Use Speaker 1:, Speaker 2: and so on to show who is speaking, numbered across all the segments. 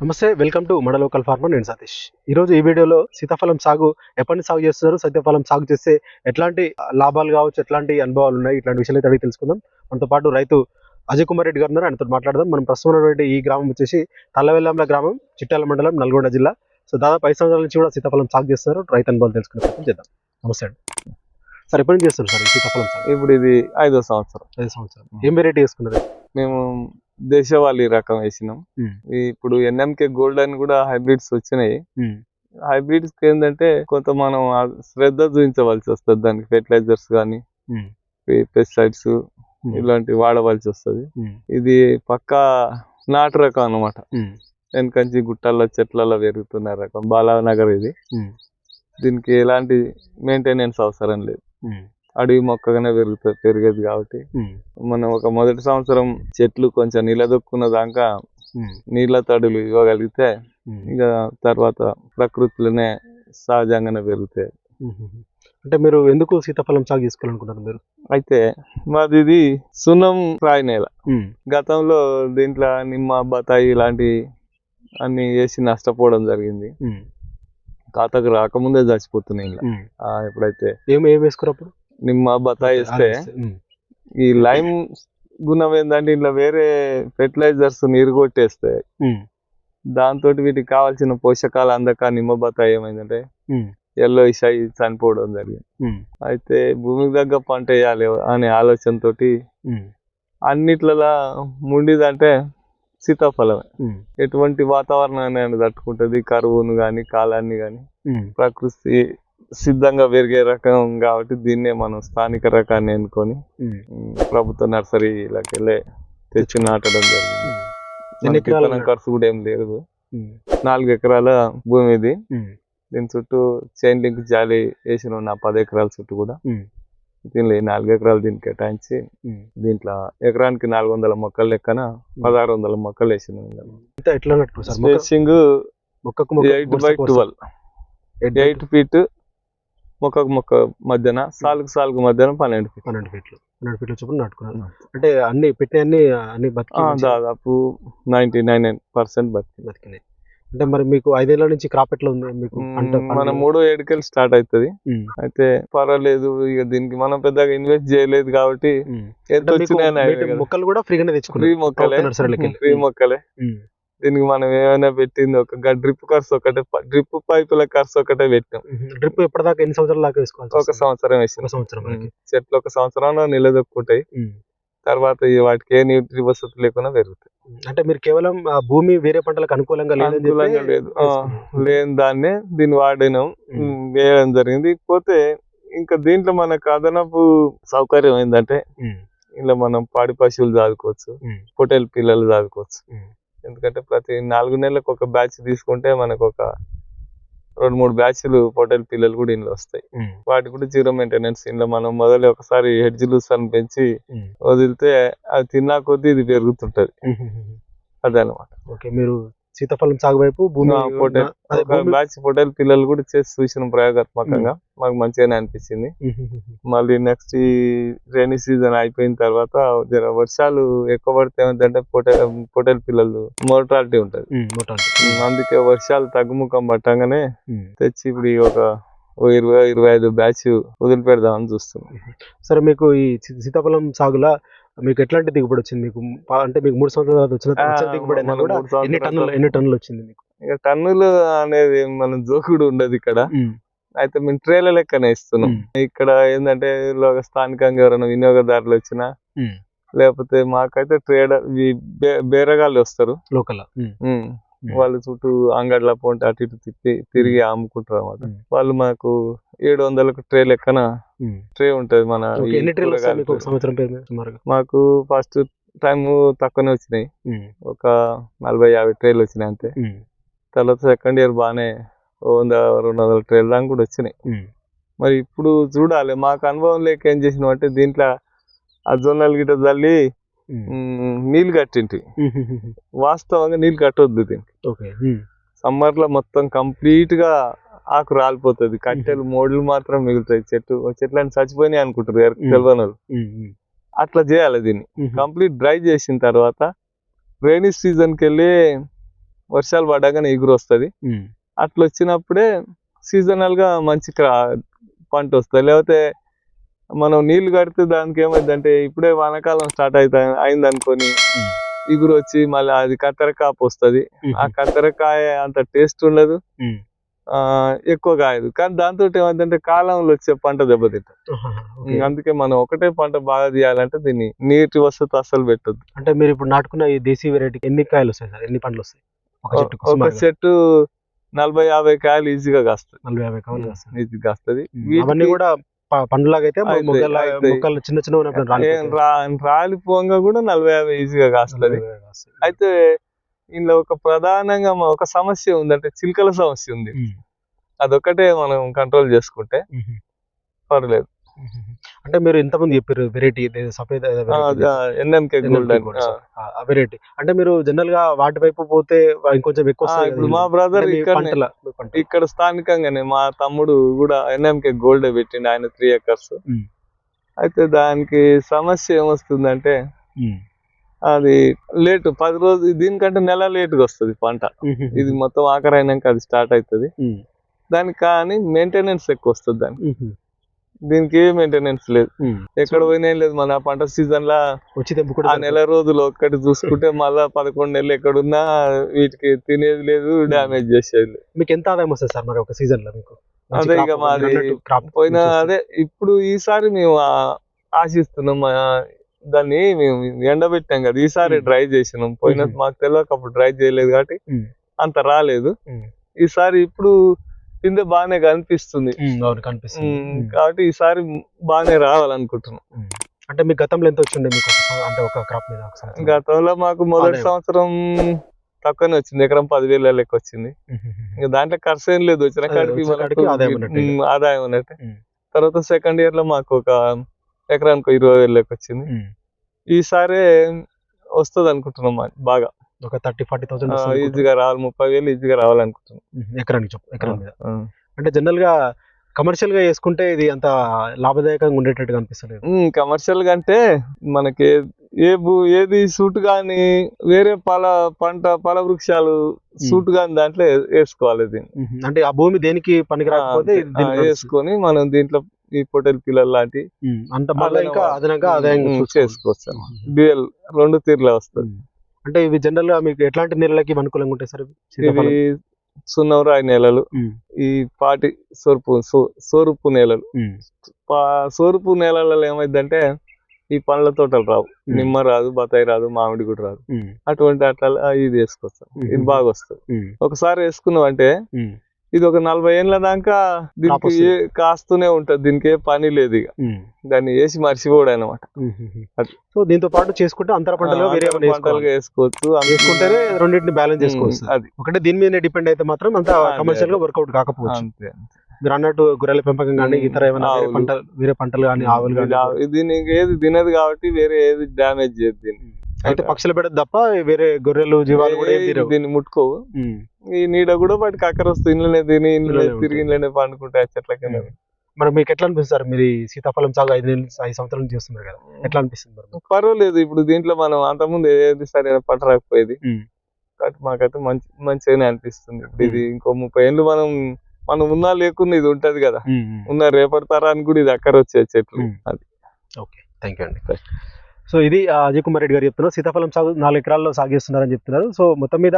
Speaker 1: నమస్తే welcome to మన local farmer నేను సతీష్. ఈరోజు ఈ వీడియోలో సీతాఫలం సాగు ఎప్పటి సాగు చేస్తున్నారు సీతాఫలం సాగు చేస్తే ఎట్లాంటి లాభాలు కావచ్చు ఎట్లాంటి అనుభవాలు ఉన్నాయి ఇట్లాంటి విషయాలు అయితే అడిగి తెలుసుకుందాం. మనతో పాటు రైతు అజయ్ కుమార్ రెడ్డి గారు ఉన్నారు ఆయనతో మాట్లాడదాం. మనం ప్రస్తుతం ఉన్నటువంటి ఈ గ్రామం వచ్చేసి తల్లవెల్లంల గ్రామం చిట్టాల మండలం నల్గొండ జిల్లా. సో దాదాపు ఐదు సంవత్సరాల నుంచి కూడా సీతాఫలం సాగు చేస్తున్నారు. రైతు అనుభవాలు తెలుసుకునే ప్రయత్నం చేద్దాం. నమస్తే అండి. సార్ ఎప్పటి నుంచి చేస్తున్నారు సార్ సీతాఫలం సాగు?
Speaker 2: ఇప్పుడు ఇది ఐదో సంవత్సరం.
Speaker 1: ఐదు సంవత్సరాలు ఏం వెరైటీ వేసుకున్నారు?
Speaker 2: మేము దేశవాళీ రకం వేసినాం. ఇప్పుడు ఎన్ఎంకే గోల్డ్ అని కూడా హైబ్రిడ్స్ వచ్చినాయి. హైబ్రిడ్స్ ఏంటంటే కొంత మనం శ్రద్ధ చూపించవలసి వస్తుంది. దానికి ఫెర్టిలైజర్స్ కానీ. పెస్టిసైడ్స్ ఇలాంటివి వాడవలసి వస్తుంది. ఇది పక్కా నాటు రకం అన్నమాట. వెనకంచి గుట్టల్లో చెట్లలో పెరుగుతున్న రకం. బాలానగర్ ఇది. దీనికి ఎలాంటి మెయింటెనెన్స్ అవసరం లేదు. అడవి మొక్కగానే పెరుగుతుంది పెరిగేది కాబట్టి మనం ఒక మొదటి సంవత్సరం చెట్లు కొంచెం నిలదొక్కున్న దాకా నీళ్ళ తడులు ఇవ్వగలిగితే ఇక తర్వాత ప్రకృతిలోనే సహజంగానే పెరుగుతాయి
Speaker 1: అంటే మీరు ఎందుకు సీతాఫలం సాగు చేసుకోవాలనుకున్నారు మీరు?
Speaker 2: అయితే మాది ఇది సున్నం రాయి నేల. గతంలో దీంట్లో నిమ్మ బతాయి ఇలాంటి అన్ని వేసి నష్టపోవడం జరిగింది. ఖాతాకు రాకముందే చచ్చిపోతున్నాయి. ఇలా ఎప్పుడైతే
Speaker 1: ఏం ఏం వేసుకోరు
Speaker 2: నిమ్మ బతాయి
Speaker 1: ఉమ్.
Speaker 2: ఈ లైమ్ గుణం ఏంటంటే ఇట్లా వేరే ఫెర్టిలైజర్స్ నీరు కొట్టేస్తాయి
Speaker 1: ఉమ్.
Speaker 2: దాంతో వీటికి కావాల్సిన పోషకాలు అందక నిమ్మ బతాయి ఏమైందంటే. ఎల్లో అయి చనిపోవడం జరిగింది. అయితే భూమికి తగ్గ పంట వేయాలి అనే ఆలోచనతోటి
Speaker 1: ఉమ్.
Speaker 2: అన్నిట్లలో ముండిదంటే సీతాఫలమే. ఎటువంటి వాతావరణాన్ని తట్టుకుంటుంది కరువును కానీ కాలాన్ని కానీ
Speaker 1: ఉమ్.
Speaker 2: ప్రకృతి సిద్ధంగా పెరిగే రకం కాబట్టి దీన్నే మనం స్థానిక రకాన్ని ఎన్నుకొని ప్రభుత్వ నర్సరీలకు వెళ్ళి తెచ్చి నాటడం జరిగింది విత్తనం ఖర్చు కూడా ఏం లేదు. నాలుగు ఎకరాల భూమి ఇది. దీని చుట్టూ చైన్ లింక్ జాలి వేసిన నా పది ఎకరాల చుట్టూ కూడా. దీనిలో నాలుగు ఎకరాలు దీనికి కేటాయించి. దీంట్లో ఎకరానికి నాలుగు వందల మొక్కలు లెక్కన పదహారు వందల మొక్కలు
Speaker 1: ఎట్లా
Speaker 2: స్పేసింగ్
Speaker 1: మొక్క
Speaker 2: eight by. Twelve
Speaker 1: eight
Speaker 2: feet మొక్కకు మొక్క మధ్యన సాలుకు సాలుకు మధ్యన పన్నెండు ఫీట్
Speaker 1: పన్నెండు ఫీట్లు పన్నెండు ఫీట్ల చొప్పున నాటుకున్నారు అంటే అన్ని పెట్టిన అన్ని అన్ని బతికి
Speaker 2: దాదాపు నైన్టీ నైన్ పర్సెంట్ బతికి
Speaker 1: బతికినాయి. అంటే మరి మీకు ఐదేళ్ళ నుంచి క్రాప్ ఎట్లా ఉంది? మీకు
Speaker 2: మన మూడో ఏడుకెళ్ళి స్టార్ట్ అవుతుంది. అయితే పర్వాలేదు ఇక దీనికి మనం పెద్దగా ఇన్వెస్ట్ చేయలేదు కాబట్టి
Speaker 1: మొక్కలు కూడా ఫ్రీగానే
Speaker 2: ఫ్రీ మొక్కలే. ఫ్రీ మొక్కలే. దీనికి మనం ఏమైనా పెట్టింది? ఒక డ్రిప్ ఖర్చు ఒకటే డ్రిప్ పైపుల ఖర్చు ఒకటే పెట్టినాం.
Speaker 1: డ్రిప్ ఎప్పటిదాకా ఎన్ని సంవత్సరాల దాకా వేసుకోవాలి
Speaker 2: ఒక సంవత్సరం వేసిన.
Speaker 1: సంవత్సరం
Speaker 2: చెట్లు ఒక సంవత్సరంలో నిలదొక్కుంటాయి. తర్వాత వాటికి ఏ న్యూట్రి వసతి లేకుండా పెరుగుతాయి.
Speaker 1: అంటే మీరు కేవలం భూమి వేరే పంటలకు అనుకూలంగా
Speaker 2: లేదు. లేని దాన్నే దీన్ని వాడినాం. వేయడం జరిగింది. పోతే ఇంకా దీంట్లో మనకు అదనపు సౌకర్యం ఏంటంటే. ఇలా మనం పాడి పశువులు చదువుకోవచ్చు
Speaker 1: ఉమ్.
Speaker 2: పొటేల్ పిల్లలు చదువుకోవచ్చు
Speaker 1: ఉమ్.
Speaker 2: ఎందుకంటే ప్రతి నాలుగు నెలలకు ఒక బ్యాచ్ తీసుకుంటే మనకు ఒక రెండు మూడు బ్యాచ్లు పొటేల్ పిల్లలు కూడా ఇంట్లో వస్తాయి. వాటికి కూడా జీరో మెయింటెనెన్స్ ఇంట్లో మనం మొదలు ఒకసారి హెడ్జ్ లూసన్ పెంచి
Speaker 1: ఉమ్.
Speaker 2: వదిలితే అది తిన్నా కొద్దీ ఇది పెరుగుతుంటది
Speaker 1: ఉమ్.
Speaker 2: అదే అనమాట
Speaker 1: ఓకే మీరు సీతాఫలం సాగు వైపు భూమి
Speaker 2: బ్యాచ్ పొటేల్ పిల్లలు కూడా చేసి చూసిన ప్రయోగాత్మకంగా మాకు మంచిగానే అనిపించింది. మళ్ళీ నెక్స్ట్ ఈ రైనీ సీజన్ అయిపోయిన తర్వాత జర వర్షాలు ఎక్కువ పడితే ఏమైందంటే పొటేల్ పొటేల్ పిల్లలు మోర్టాలిటీ ఉంటది. అందుకే వర్షాలు తగ్గుముఖం పట్టంగానే. తెచ్చి ఇప్పుడు ఈ ఒక ఓ ఇరవై ఇరవై ఐదు బ్యాచ్ వదిలిపెడదామని చూస్తున్నాం.
Speaker 1: సరే మీకు ఈ సీతాఫలం సాగులా మీకు ఎట్లాంటి దిగుబడి వచ్చింది మీకు? అంటే మీకు మూడు సంవత్సరాల తర్వాత వచ్చిన దిగుబడి ఎన్ని టన్నులు ఎన్ని టన్నులు వచ్చింది మీకు?
Speaker 2: ఇక టన్నులు అనేది మనం జోకుడు ఉండదు ఇక్కడ. అయితే మేము ట్రేల లెక్కనే ఇస్తున్నాం. ఇక్కడ ఏంటంటే స్థానికంగా ఎవరైనా వినియోగదారులు వచ్చినా. లేకపోతే మాకైతే ట్రేడర్ బేరగాళ్ళు వస్తారు.
Speaker 1: లోకల్.
Speaker 2: వాళ్ళు చుట్టూ అంగడ్ల పోంటే అటు ఇటు తిప్పి తిరిగి అమ్ముకుంటారు అన్నమాట.
Speaker 1: ఉమ్.
Speaker 2: వాళ్ళు మాకు ఏడు వందలకు ట్రే లెక్కన ట్రే ఉంటది మన
Speaker 1: మీకు
Speaker 2: ఫస్ట్ టైం తక్కువనే వచ్చినాయి. ఒక నలభై యాభై ట్రైలు వచ్చినాయి అంతే. తర్వాత సెకండ్ ఇయర్ బాగానే వంద రెండు వందల ట్రైల్ దాకా కూడా వచ్చినాయి. మరి ఇప్పుడు చూడాలి మాకు అనుభవం లేక ఏం చేసినాం అంటే దీంట్లో ఆ జొన్నలు గిట్ట తల్లి నీళ్ళు కట్టింటి. వాస్తవంగా నీళ్ళు కట్టొద్దు దీనికి. సమ్మర్లో మొత్తం కంప్లీట్గా ఆకు రాలిపోతుంది కట్టెలు మోడలు మాత్రం మిగులుతాయి చెట్టు చెట్లని చచ్చిపోయినాయి అనుకుంటారు. తెలియని.
Speaker 1: ఉమ్.
Speaker 2: అట్లా చేయాలి దీన్ని. కంప్లీట్ డ్రై చేసిన తర్వాత రైనీ సీజన్కి వెళ్ళి వర్షాలు పడ్డాకనే ఎగురు వస్తుంది అట్లా వచ్చినప్పుడే సీజనల్గా మంచి క్రా- పంట వస్తుంది లేకపోతే మనం నీళ్ళు కడితే దానికి ఏమైందంటే ఇప్పుడే వానాకాలం స్టార్ట్ అవుతా అయింది అనుకొని. ఇగురు వచ్చి మళ్ళీ అది కత్తెర కాపు వస్తుంది. ఆ కత్తెరకాయ అంత టేస్ట్ ఉండదు. ఆ ఎక్కువ కాయదు. కానీ దాంతో ఏమైందంటే కాలంలో వచ్చే పంట దెబ్బతింటుంది.
Speaker 1: ఓకే.
Speaker 2: అందుకే మనం ఒకటే పంట బాగా తీయాలంటే దీన్ని నీటి వసతి అస్సలు పెట్టద్దు.
Speaker 1: అంటే మీరు ఇప్పుడు నాటుకున్న ఈ దేశీ వెరైటీ ఎన్ని కాయలు వస్తాయి సార్? ఎన్ని పండ్లు వస్తాయి? ఒక చెట్టు
Speaker 2: నలభై యాభై కాయలు ఈజీగా కాస్తుంది
Speaker 1: నలభై యాభై కాయలు
Speaker 2: ఈజీగా కాస్తుంది.
Speaker 1: అవన్నీ కూడా ప- పండ్లలాగా అయితే
Speaker 2: అయితే,
Speaker 1: మొగ్గల
Speaker 2: అయితే.
Speaker 1: మొక్కలు చిన్న చిన్న
Speaker 2: రాలిపోగా కూడా నలభై యాభై ఈజీగా కాస్తుంది. అయితే ఇందులో ఒక ప్రధానంగా ఒక సమస్య ఉంది అంటే చిలుకల సమస్య ఉంది
Speaker 1: ఉమ్.
Speaker 2: అదొకటే మనం కంట్రోల్ చేసుకుంటే. పర్లేదు.
Speaker 1: అంటే మీరు ఇంతమంది చెప్పారు వెరైటీ సఫేద్
Speaker 2: ఎన్ఎంకే గోల్డ్.
Speaker 1: వెరైటీ అంటే మీరు జనరల్గా వాటి వైపు పోతే ఇంకొంచెం ఎక్కువ
Speaker 2: మా. బ్రదర్ ఇక్కడ. ఇక్కడ స్థానికంగానే మా తమ్ముడు కూడా ఎన్ఎంకే గోల్డ్ పెట్టిండు ఆయన త్రీ ఎకర్స్. అయితే దానికి సమస్య ఏమొస్తుందంటే. అది లేట్ పది రోజులు దీనికంటే నెల లేటుగా వస్తుంది పంట. ఇది మొత్తం ఆఖరి అయినాక అది స్టార్ట్ అవుతుంది. దానికి కానీ మెయింటెనెన్స్ ఎక్కువ వస్తుంది దానికి. దీనికి ఏ మెయింటెనెన్స్ లేదు. ఎక్కడ పోయినా ఏం లేదు మన పంట సీజన్ లా ఆ నెల రోజులు ఒక్కటి చూసుకుంటే మళ్ళా పదకొండు నెలలు ఎక్కడున్నా వీటికి తినేది లేదు డ్యామేజ్ చేసేది.
Speaker 1: మీకు ఎంత ఆదాయం వస్తుంది సార్ మరి ఒక సీజన్లో మీకు
Speaker 2: అదే ఇక మాది పోయిన. అదే ఇప్పుడు ఈసారి మేము ఆశిస్తున్నాం దాన్ని మేము ఎండబెట్టాం కదా ఈసారి. డ్రై చేసినాం పోయిన. మాకు తెలియక అప్పుడు డ్రై చేయలేదు కాబట్టి. అంత రాలేదు. ఈసారి ఇప్పుడు కింద బాగానే కనిపిస్తుంది
Speaker 1: అవును.
Speaker 2: కాబట్టి ఈసారి బాగానే రావాలనుకుంటున్నాం.
Speaker 1: అంటే మీ గతంలో ఎంత వచ్చిండే మీకు అంటే ఒక క్రాప్ మీద?
Speaker 2: గతంలో మాకు మొదటి. సంవత్సరం తక్కువనే వచ్చింది ఎకరం పదివేల లెక్క వచ్చింది. ఇంకా దాంట్లో ఖర్చు ఏం లేదు వచ్చిన కాడికి
Speaker 1: ఆదాయం ఉన్నట్టే.
Speaker 2: తర్వాత సెకండ్ ఇయర్లో మాకు ఒక ఎకరానికి ఇరవై వేలు లెక్క వచ్చింది. ఈసారి వస్తుంది అనుకుంటున్నాం బాగా
Speaker 1: ఒక థర్టీ ఫార్టీ థౌసండ్
Speaker 2: ఈజీగా రావాలి ముప్పై వేలు ఈజీగా రావాలనుకుంటున్నాం
Speaker 1: ఎకరానికి చెప్పు ఎకరం మీద. అంటే జనరల్గా కమర్షియల్గా వేసుకుంటే ఇది అంత లాభదాయకంగా ఉండేటట్టుగా అనిపిస్తలేదు
Speaker 2: ఉమ్, కమర్షియల్గా అంటే మనకి ఏ- ఏది సూట్ గాని వేరే పల పంట ఫల వృక్షాలు సూట్ గాని దాంట్లో వేసుకోవాలి దీన్ని.
Speaker 1: అంటే ఆ భూమి దేనికి పనికి రాకపోతే.
Speaker 2: వేసుకొని మనం దీంట్లో ఈ పొటెల్ పిల్లలు లాంటి.
Speaker 1: అంత ఇంకా అదనంగా ఆదాయం చూసుకోవచ్చు.
Speaker 2: డ్యూయల్ రెండు తీరులో వస్తుంది.
Speaker 1: అంటే ఇవి జనరల్గా మీకు ఎట్లాంటి నెలలకి ఇవి అనుకూలంగా ఉంటాయి సార్ ఇవి?
Speaker 2: సున్నవరాయి నేలలు. ఈ పాటి సోర్పు సోరుపు నేలలు సోరుపు నేలలలో ఏమైందంటే ఈ పండ్ల తోటలు రావు. నిమ్మ రాదు బత్తాయి రాదు మామిడి కూడా రాదు. అటువంటి అట్లా ఇది
Speaker 1: ఉమ్.
Speaker 2: ఇది బాగా వస్తుంది. ఒకసారి వేసుకున్నాం అంటే. ఇది ఒక నలభై ఏళ్ళ దాకా దీనికి. ఏ- కాస్తూనే ఉంటది దీనికి ఏ పని లేదు ఇక. దాన్ని వేసి మర్చిపోడు అనమాట.
Speaker 1: సో దీంతో పాటు చేసుకుంటే అంతర పంటలో వేరే
Speaker 2: పంటలుగా. వేసుకోవచ్చు
Speaker 1: వేసుకుంటేనే రెండింటిని బ్యాలెన్స్ చేసుకోవచ్చు
Speaker 2: అది
Speaker 1: ఒకటే దీని మీద డిపెండ్ అయితే మాత్రం అంత
Speaker 2: కమర్షియల్గా.
Speaker 1: వర్కౌట్ కాకపోవచ్చు
Speaker 2: అంతే
Speaker 1: మీరు అన్నట్టు గొర్రెల పెంపకం కానీ ఇతర ఏమైనా. పంటలు వేరే పంటలు కానీ ఆవులు కానీ
Speaker 2: ఆ- ఇది నీకు ఏది తినదు కాబట్టి వేరే ఏది డ్యామేజ్ చేయదు దీన్ని
Speaker 1: అయితే పక్షులు పెడదు తప్ప వేరే గొర్రెలు జీవాలు కూడా
Speaker 2: దీన్ని ముట్టుకోవు. ఈ నీడ కూడా వాటికి అక్కర వస్తుంది ఇంట్లోనే తిని ఇంట్లోనే తిరిగి ఇంట్లోనే పండుకుంటాయి చెట్ల కింద
Speaker 1: మరి మీకు ఎట్లా అనిపిస్తుంది సార్ మీరు సీతాఫలం సాగు ఐదు నెలలు ఐదు సంవత్సరాల నుంచి చేస్తున్నారు కదా. ఎట్లా అనిపిస్తుంది మరి?
Speaker 2: పర్వాలేదు ఇప్పుడు దీంట్లో మనం అంతకుముందు ఏది సరైన పంట రాకపోయేది. కాబట్టి మాకైతే మంచి మంచిగానే అనిపిస్తుంది. ఇప్పుడు ఇది ఇంకో ముప్పై ఏళ్ళు మనం మనం ఉన్నా లేకున్నా ఇది ఉంటది కదా. ఉన్న రేపటి తరానికి కూడా ఇది అక్కర వచ్చే చెట్లు. అది.
Speaker 1: ఓకే. థ్యాంక్ యూ అండి సో ఇది ఆ, అజయ్ కుమార్ రెడ్డి గారు చెప్తున్నారు. సీతాఫలం సాగు నాలుగు ఎకరాల్లో సాగిస్తున్నారని చెప్తున్నారు. సో మొత్తం మీద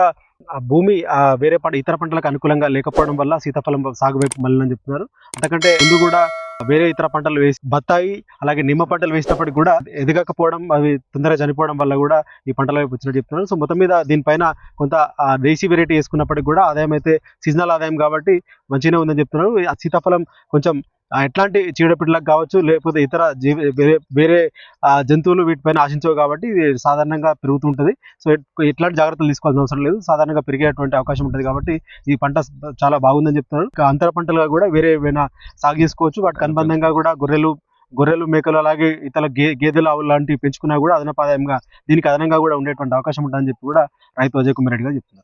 Speaker 1: ఆ భూమి వేరే పంట ఇతర పంటలకు అనుకూలంగా లేకపోవడం వల్ల సీతాఫలం సాగు వైపు మళ్ళీ చెప్తున్నారు. అంతకంటే ముందు కూడా వేరే ఇతర పంటలు వేసి బత్తాయి అలాగే నిమ్మ పంటలు వేసినప్పటికి కూడా ఎదగకపోవడం అవి తొందరగా చనిపోవడం వల్ల కూడా ఈ పంటల వైపు వచ్చినట్టు చెప్తున్నారు. సో మొత్తం మీద దీనిపైన కొంత దేశీ వెరైటీ వేసుకున్నప్పటికి కూడా ఆదాయం అయితే సీజనల్ ఆదాయం కాబట్టి మంచిగానే ఉందని చెప్తున్నారు. ఆ సీతాఫలం కొంచెం ఎట్లాంటి చీడపిల్లలకు కావచ్చు లేకపోతే ఇతర జీవి వేరే జంతువులు వీటిపైన ఆశించవు కాబట్టి ఇది సాధారణంగా పెరుగుతుంటుంది. సో ఎట్- ఎట్లాంటి జాగ్రత్తలు తీసుకోవాల్సిన అవసరం లేదు. సాధారణంగా పెరిగేటువంటి అవకాశం ఉంటుంది కాబట్టి ఈ పంట చాలా బాగుందని చెప్తున్నారు. అంతర పంటలుగా కూడా వేరే ఏమైనా సాగు చేసుకోవచ్చు. వాటికి అనుబంధంగా కూడా గొర్రెలు గొర్రెలు మేకలు అలాగే ఇతర గే గేదెలు ఆవులు లాంటివి పెంచుకున్నా కూడా అదనపు ఆదాయంగా దీనికి అదనంగా కూడా ఉండేటువంటి అవకాశం ఉంటుందని చెప్పి కూడా రైతు అజయ్ కుమార్ రెడ్డి గారు చెప్తున్నారు.